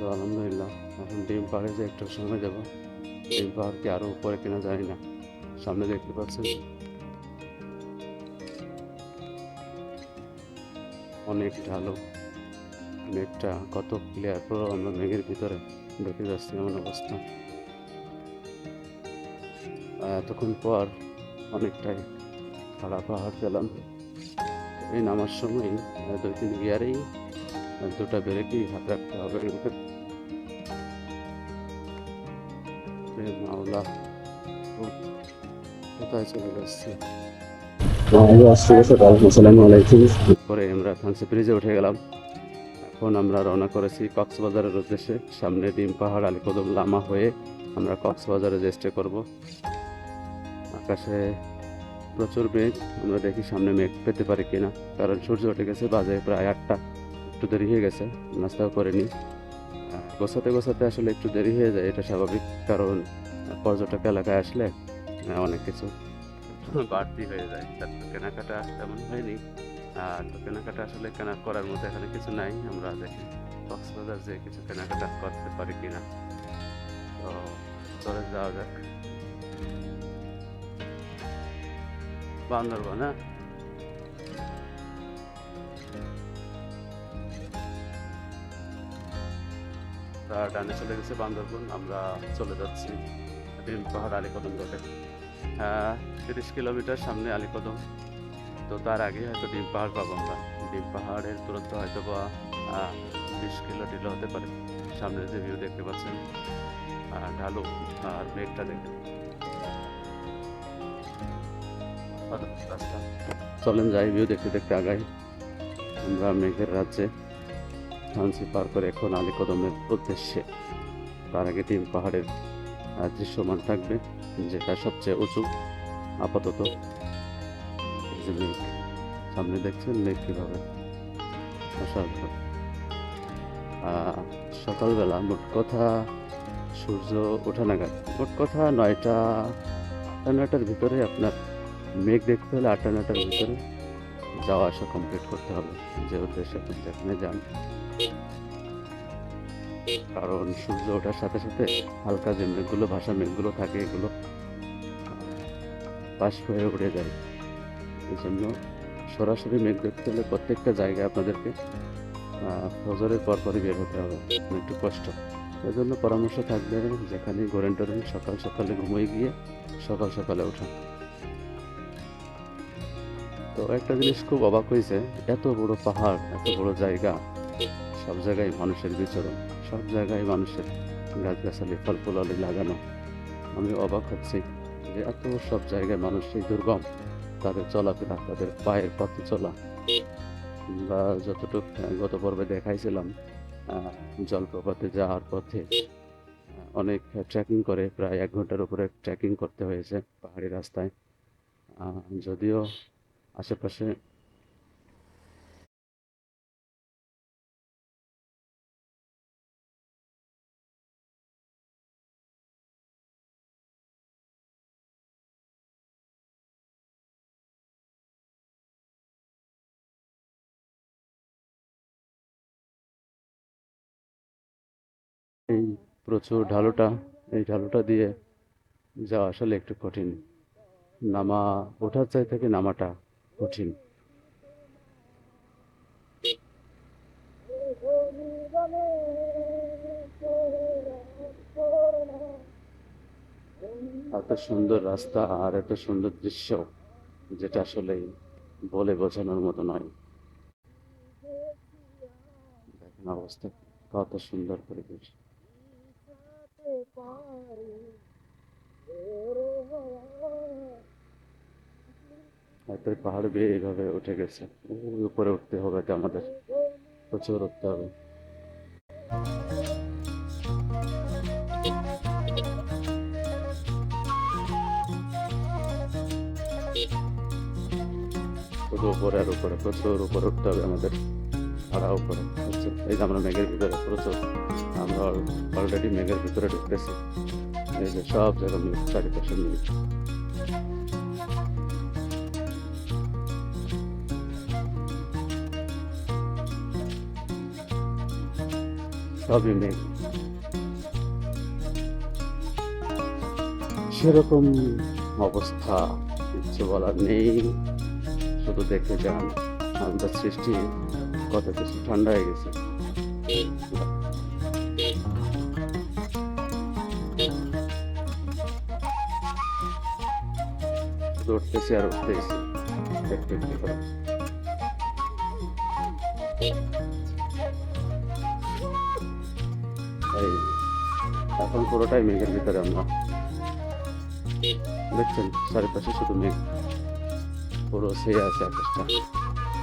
তো আলহামদুলিল্লাহ, এখন ডিম পাহাড়ে যে একটু সময় যাব। ডিম পাহাড় কি আরও উপরে কিনা জানি না। সামনে দেখতে পাচ্ছেন? অনেক ঢালু মেঘটা কত ক্লিয়ার পুরো আমরা মেঘের ভিতরে ঢুকে যাচ্ছি এমন অবস্থা। এতক্ষণ পর অনেকটাই খারাপ পাহাড় পেলাম। এই নামার সময় দুই তিন গিয়ারেই দুটা ব্রেকই হাত রাখতে হবে। মাওলা, কোথায় চলে যাচ্ছে? পরে আমরা থানসি ব্রিজে উঠে গেলাম। এখন আমরা রওনা করেছি কক্সবাজারের উদ্দেশ্যে। সামনে ডিম পাহাড় আলিকদম লামা হয়ে আমরা কক্সবাজারে যে স্টে করব। আকাশে প্রচুর মেঘ। আমরা দেখি সামনে মেঘ পেতে পারি কিনা। কারণ সূর্য উঠে গেছে বাজে প্রায় আটটা। একটু দেরি হয়ে গেছে, নাস্তাও করিনি। গোছাতে গোছাতে আসলে একটু দেরি হয়ে যায়, এটা স্বাভাবিক। কারণ পর্যটক এলাকায় আসলে অনেক কিছু বাড়তি হয়ে যায়। তারপর কেনাকাটা তেমন হয়নি। আর কেনাকাটা আসলে কেনা করার মতো এখানে কিছু নাই। আমরা দেখি কক্সবাজার যে কিছু কেনাকাটা করতে পারি কিনা। তো চলে যাওয়া যাক। বান্দরবান হ্যাঁ? তা ডানে চলে গেছে বান্দরবন, আমরা চলে যাচ্ছি ডিম পাহাড় আলিকদম রোডে। তিরিশ কিলোমিটার সামনে আলিকদম। তো তার আগে হয়তো ডিম পাহাড় পাবো আমরা। ডিম পাহাড়ের দূরত্ব হয়তো বা বিশ কিলো টিলো হতে পারে। সামনে যে ভিউ দেখতে পাচ্ছেন ঢালু আর মেঘটা দেখতে। রাস্তা চলেন যাই ভিউ দেখতে দেখতে আগাই। আমরা মেঘের রাজ্যে ঝান্সি পার করে এখন আলিকদমের উদ্দেশ্যে। তার আগে ডিম পাহাড়ের দৃশ্যমান থাকবে, যেটা সবচেয়ে উঁচু, আপাতত। সামনে দেখছেন লেক কীভাবে? অসাধারণ। সকালবেলা মোট কথা সূর্য ওঠা নাগাদ, মোট কথা নয়টা আটটা নয়টার ভিতরে আপনার মেঘ দেখতে হলে আটটা, নয়টার ভিতরে যাওয়া আসা কমপ্লিট করতে হবে। যে উদ্দেশ্যে আপনি যেখানে যান, কারণ সূর্য ওঠার সাথে সাথে হালকা যে মেঘগুলো, ভাসা মেঘগুলো থাকে, এগুলো পাশ হয়ে উড়ে যায়। এই জন্য সরাসরি মেঘ দেখতে হলে প্রত্যেকটা জায়গায় আপনাদেরকে ফজরের পরপরই বের হতে হবে। একটু কষ্ট। এই জন্য পরামর্শ থাকবে যেখানে গোরেন টোরেন সকাল সকালে ঘুমিয়ে গিয়ে সকাল সকালে ওঠা তো একটা জিনিস খুব অবাক হয়েছে এত বড় পাহাড়, এত বড় জায়গা, সব জায়গায় মানুষের বিচরণ, সব জায়গায় মানুষের গাছগাছালি ফল ফুলালি লাগানো। আমি অবাক হচ্ছি যে এত সব জায়গায় মানুষ সেই দুর্গম, তাদের চলাফেরা, তাদের পায়ের পথে চলা। বা যতটুকু গত পর্বে দেখাইছিলাম জলপ্রপাতে যাওয়ার পথে অনেক ট্রেকিং করে, প্রায় এক ঘণ্টার উপরে ট্রেকিং করতে হয়েছে পাহাড়ি রাস্তায়। যদিও আশেপাশে। এই প্রচুর ঢালুটা, এই ঢালুটা দিয়ে যাওয়া আসলে একটু কঠিন। নামা, ওঠার চাই থেকে নামাটা। কঠিন। এত সুন্দর রাস্তা আর এত সুন্দর দৃশ্য, যেটা আসলে বলে বোঝানোর মতো নয়। দেখেন অবস্থা, কত সুন্দর পরিবেশ। হয়তো পাহাড় বেয়ে এইভাবে উঠে গেছে। ওই উপরে উঠতে হবে তো আমাদের। প্রচুর উঠতে হবে। উপরে আর উপরে, প্রচুর উপরে উঠতে হবে আমাদের। ভাড়া উপরে এই যে আমরা মেঘের ভিতরে, প্রচুর। আমরা অলরেডি মেঘের ভিতরে ঢুকতেছি। এই যে সব জায়গা মেঘ চারিপাশে মেঘ সবই মেঘ সেরকম অবস্থা, কিছু বলার নেই। শুধু দেখে যান আমাদের সৃষ্টি কত কিছু ঠান্ডা হয়ে গেছে। উঠতেছি আর উঠতেছি। দেখতে এই, এখন পুরোটাই মেঘের ভিতরে আমরা দেখছেন, চারিপাশে শুধু মেঘ। পুরো সে আছে আকাশটা।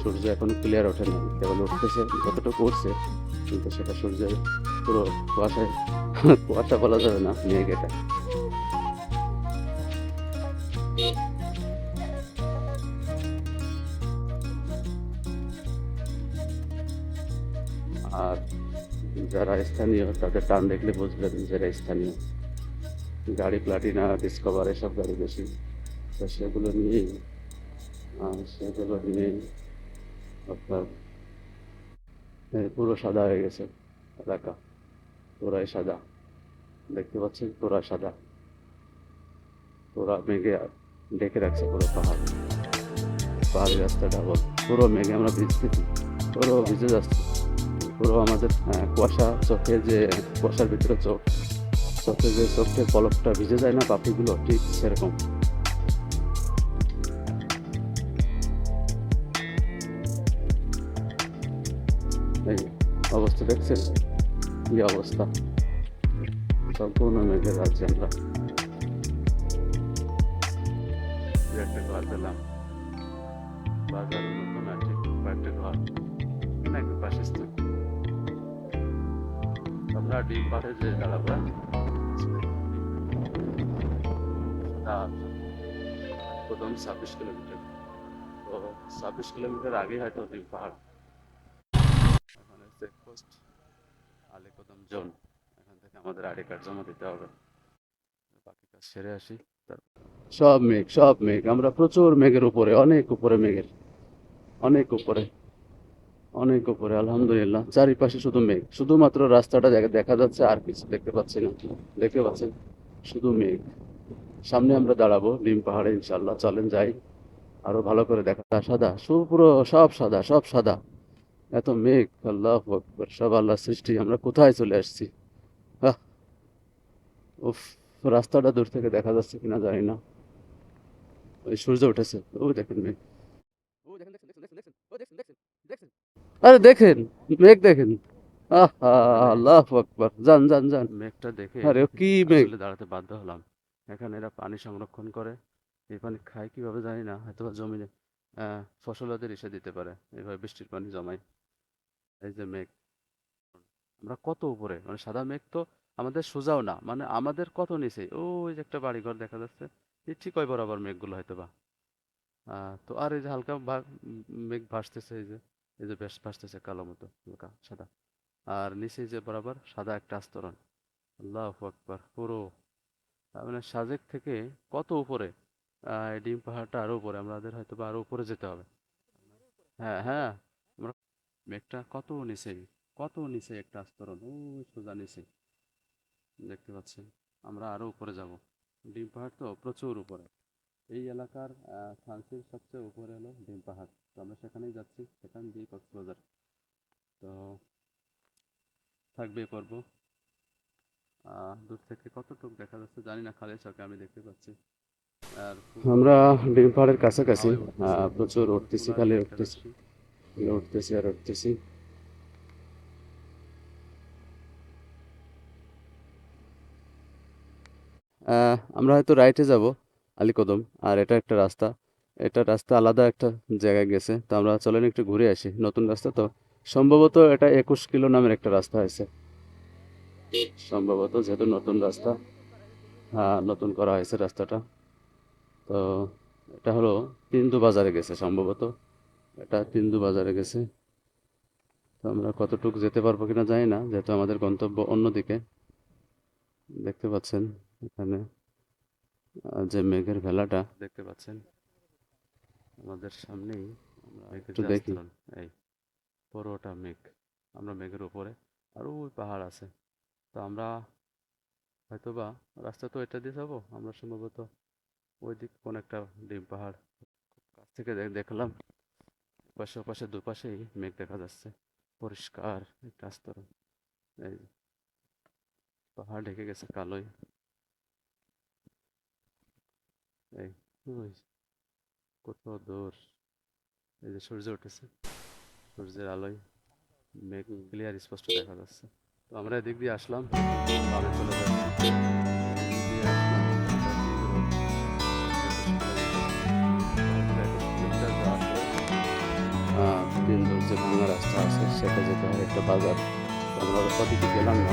সূর্য এখন ক্লিয়ার ওঠে না কেবল উঠতেছে, যতটুকু উঠছে, কিন্তু সেটা সূর্যের পুরো কুয়াশায়, কুয়াশা বলা যাবে না, মেঘ এটা। আর যারা স্থানীয়, তাদের টান দেখলে বুঝবেন যারা স্থানীয়। গাড়ি প্লাটিনা ডিসকভার এসব গাড়ি বেশি। তো সেগুলো নিয়েই সেগুলো নিয়েই আপনার পুরো সাদা হয়ে গেছে এলাকা। পুরাই সাদা। দেখতে পাচ্ছেন? পুরা সাদা। পুরা মেঘে ডেকে রাখছে পুরো পাহাড়। পাহাড়ি রাস্তা ডাবল পুরো মেঘে, আমরা ভিজতেছি পুরো ভিজে যাচ্ছে। পুরো আমাদের কুয়াশা চোখে যে, কুয়াশার ভিতরে চোখ, চোখে যে চোখের পলকটা ভিজে যায় না পাখিগুলো ঠিক সেরকম। এই অবস্থা দেখছেন? কি অবস্থা। সম্পূর্ণ মেঘের রাজ্যে আমরা। একটা ঘর পেলাম। বাজারে নতুন আছে কয়েকটা ঘর। অনেক বাসস্থান আমরা ডিম পাড়ে যে দাঁড়াবো প্রথম ছাব্বিশ কিলোমিটার। তো ছাব্বিশ কিলোমিটার আগে হয়তো ডিম পাহাড় এখানে চেকপোস্ট আলিকদম জোন। এখান থেকে আমাদের আইডি কার্ড জমা দিতে হবে। বাকি কাজ সেরে আসি সব মেঘ সব মেঘ। আমরা প্রচুর মেঘের উপরে, অনেক উপরে মেঘের। অনেক উপরে। অনেক উপরে, আলহামদুলিল্লাহ। চারিপাশে শুধু মেঘ। শুধুমাত্র রাস্তাটা দেখা- যাচ্ছে, আর কিছু দেখতে পাচ্ছি না। দেখতে পাচ্ছেন? শুধু মেঘ। সামনে আমরা দাঁড়াবো ডিম পাহাড়ে ইনশাল্লাহ চলেন যাই। আরও ভালো করে দেখা সাদা। পুরো সব সাদা সব সাদা। এত মেঘ। আল্লাহ সব আল্লাহ সৃষ্টি। আমরা কোথায় চলে আসছি? আহ উফ, রাস্তাটা দূর থেকে দেখা যাচ্ছে কিনা জানি না। ওই সূর্য উঠেছে। ও দেখেন মেঘ ও দেখেন দেখেন দেখেন দেখেন ও দেখেন দেখেন দেখেন আরে দেখেন মেঘ দেখেন। আহা আল্লাহ আকবর। যান যান যান। মেঘটা দেখে আরে কি মেঘ। দাঁড়াতে বাধ্য হলাম। এখানে এরা পানি সংরক্ষণ করে। এই পানি খায় কীভাবে জানি না হয়তো জমিনে আহ, ফসল ওদের এসে দিতে পারে। এইভাবে বৃষ্টির পানি জমায়। এই যে মেঘ। আমরা কত উপরে? মানে সাদা মেঘ তো আমাদের সোজাও না। মানে আমাদের কত নিচে? ওই যে একটা বাড়িঘর দেখা যাচ্ছে। ঠিক ওই বরাবর মেঘগুলো হয়তো বা আহ, তো আর এই যে হালকা মেঘ ভাসতেছে এই যে। এই যে বেশ ভাসতেছে কালো মতো, হালকা সাদা। আর নিচে যে বরাবর সাদা একটা আস্তরণ। আল্লাহ আকবার, পুরো। মানে সাজেক থেকে কত উপরে? ডিম পাহাড়টা আরও উপরে, আমাদের হয়তো বা আরও উপরে যেতে হবে। হ্যাঁ হ্যাঁ। আমরা মেঘটা কত নিচে কত নিচে একটা আস্তরণ। ওই সোজা নিচে। দেখতে পাচ্ছেন, আমরা আরও উপরে যাব। ডিম পাহাড় তো প্রচুর উপরে। এই এলাকার ফ্রান্সের সবচেয়ে উপরে হলো ডিম পাহাড়। তো আমরা সেখানেই যাচ্ছি সেখান দিয়ে কক্সবাজার। তো থাকবে পর্ব। দূর থেকে কতটুকু দেখা যাচ্ছে জানি না খালি চোখে আমি দেখতে পাচ্ছি। আর আমরা ডিম পাহাড়ের কাছাকাছি আহ, প্রচুর উঠতেছি খালি উঠতেছি। উঠতেছি আর উঠতেছি। আমরা হয়তো রাইটে যাব আলীকদম। আর এটা একটা রাস্তা। এটা রাস্তা আলাদা একটা জায়গায় গেছে। তো আমরা চলেন একটু ঘুরে আসি। নতুন রাস্তা তো। সম্ভবত এটা একুশ কিলো নামের একটা রাস্তা হয়েছে। সম্ভবত যেহেতু নতুন রাস্তা হ্যাঁ নতুন করা হয়েছে রাস্তাটা। তো এটা হলো তিন্দু বাজারে গেছে সম্ভবত। এটা তিন্দু বাজারে গেছে। তো আমরা কতটুকু যেতে পারব কিনা জানি না, যেহেতু আমাদের গন্তব্য অন্যদিকে। দেখতে পাচ্ছেন এখানে যে মেঘের ভেলাটা। দেখতে পাচ্ছেন। আমাদের সামনেই একটু দেখি। এই পুরোটা মেঘ। আমরা মেঘের উপরে। আর ওই পাহাড় আছে। তো আমরা হয়তোবা রাস্তা তো এটা দিয়ে যাব। আমরা সম্ভবত ওই দিক কোন একটা ডিম পাহাড় কাছ থেকে দেখলাম। পাশে পাশে দুপাশেই মেঘ দেখা যাচ্ছে। পরিষ্কার একটা আস্তরণ। এই পাহাড় ঢেকে গেছে কালোই। এই কত দূর, এই যে সূর্য উঠেছে, সূর্যের আলোয় মেঘ ক্লিয়ার স্পষ্ট দেখা যাচ্ছে। তো আমরা এদিক দিয়ে আসলাম, বামে চলে যাচ্ছি। তিন দূর যে ভাঙা রাস্তা আছে, সেটা যেতে হয় একটা বাজার। আমরা ওদিকে গেলাম না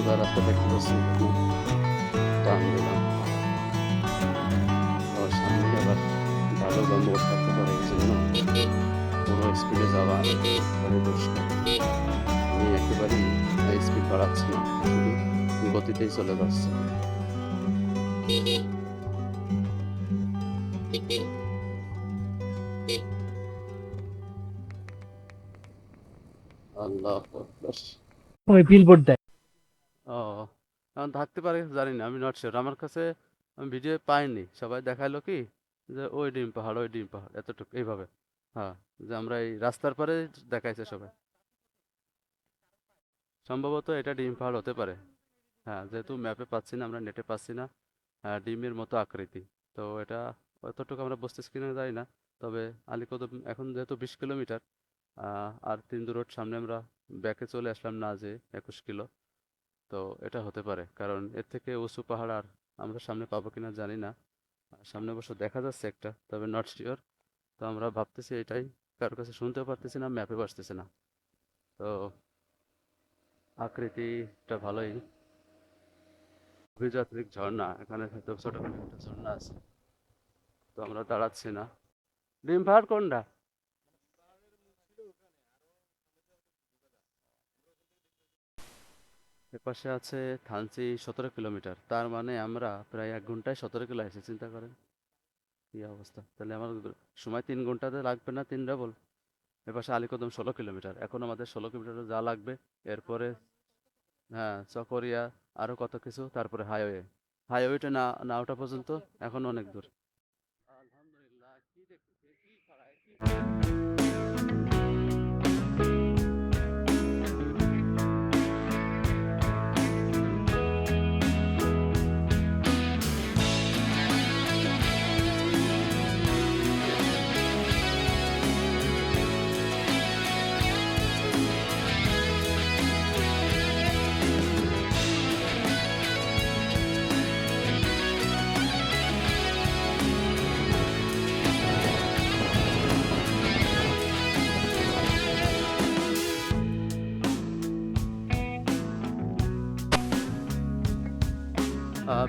সোজা রাস্তা দেখতে পাচ্ছি। টান দিলাম আর সামনে আবার ভালো মোড় থাকতে পারে এই জন্য পুরো স্পিডে যাওয়া একেবারে দুষ্কর আমি একেবারেই স্পিড বাড়াচ্ছি না, শুধু গতিতেই চলে যাচ্ছে। আল্লাহ। ওই বিলবোর্ড দেয় ও এখন থাকতে পারে জানি না আমি নট শিওর আমার কাছে আমি ভিডিও পাইনি। সবাই দেখাইলো কি? যে ওই ডিম পাহাড় ওই ডিম পাহাড় এতটুকু এইভাবে। হ্যাঁ যে আমরা এই রাস্তার পরে দেখাইছে সবাই। সম্ভবত এটা ডিম পাহাড় হতে পারে। হ্যাঁ যেহেতু ম্যাপে পাচ্ছি না আমরা নেটে পাচ্ছি না। হ্যাঁ, ডিমের মতো আকৃতি। তো এটা অতটুকু আমরা বুঝতেছি কিনা যাই না। তবে আলীকদম এখন যেহেতু বিশ কিলোমিটার আর তিন দূর সামনে আমরা ব্যাকে চলে আসলাম না যে একুশ কিলো। তো এটা হতে পারে। কারণ এর থেকে উঁচু পাহাড় আর আমরা সামনে পাবো কিনা জানি না। সামনে অবশ্য দেখা যাচ্ছে একটা, তবে নট শিওর তো আমরা ভাবতেছি এটাই কারোর কাছে শুনতেও পারতেছি না ম্যাপে পারতেছি না। তো আকৃতিটা ভালোই। অভিযাত্রিক ঝর্ণা, এখানে হয়তো ছোটখাটো একটা ঝর্ণা আছে। তো আমরা দাঁড়াচ্ছি না। ডিম পাহাড় কোনটা? এপাশে আছে থানচি সতেরো কিলোমিটার। তার মানে আমরা প্রায় এক ঘন্টায় সতেরো কিলো এসে চিন্তা করেন। কি অবস্থা? তাহলে আমার সময় তিন ঘন্টাতে লাগবে না? তিন ডাবল এপাশে আলীকদম ষোলো কিলোমিটার। এখন আমাদের ষোলো কিলোমিটার যা লাগবে, এরপরে হ্যাঁ চকরিয়া আরও কত কিছু, তারপরে হাইওয়ে হাইওয়েটা না না ওঠা পর্যন্ত এখন অনেক দূর। আলহামদুলিল্লাহ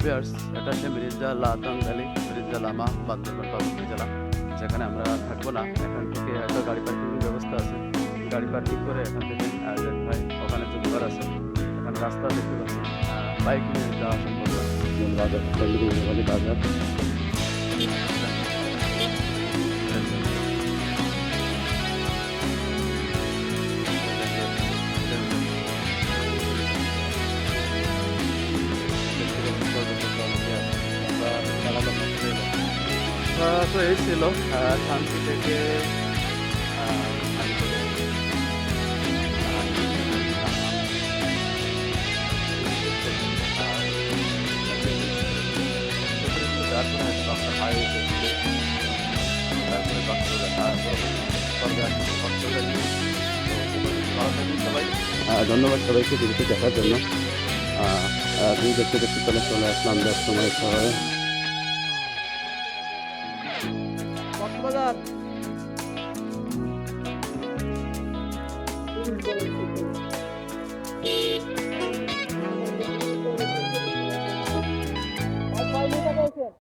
বিয়ার্স এটা হচ্ছে মিরিজা লাতাং ভ্যালি মিরিজা লামা বান্দরবান পাবনা জেলা যেখানে আমরা থাকব না। এখান থেকে হয়তো গাড়ি পার্কিং ব্যবস্থা আছে। গাড়ি পার্কিং করে এখান থেকে হয়। ওখানে ঘর আছে। এখানে রাস্তা দেখতে পাচ্ছি। বাইক নিয়ে যাওয়া সম্ভব বাজার বাজার হয়েছিল শান্তি থেকে ধন্যবাদ সবাইকে দেখার জন্য। আপনি দেখতে দেখতে তাহলে চলে আসলাম, ব্যস্ত সবাই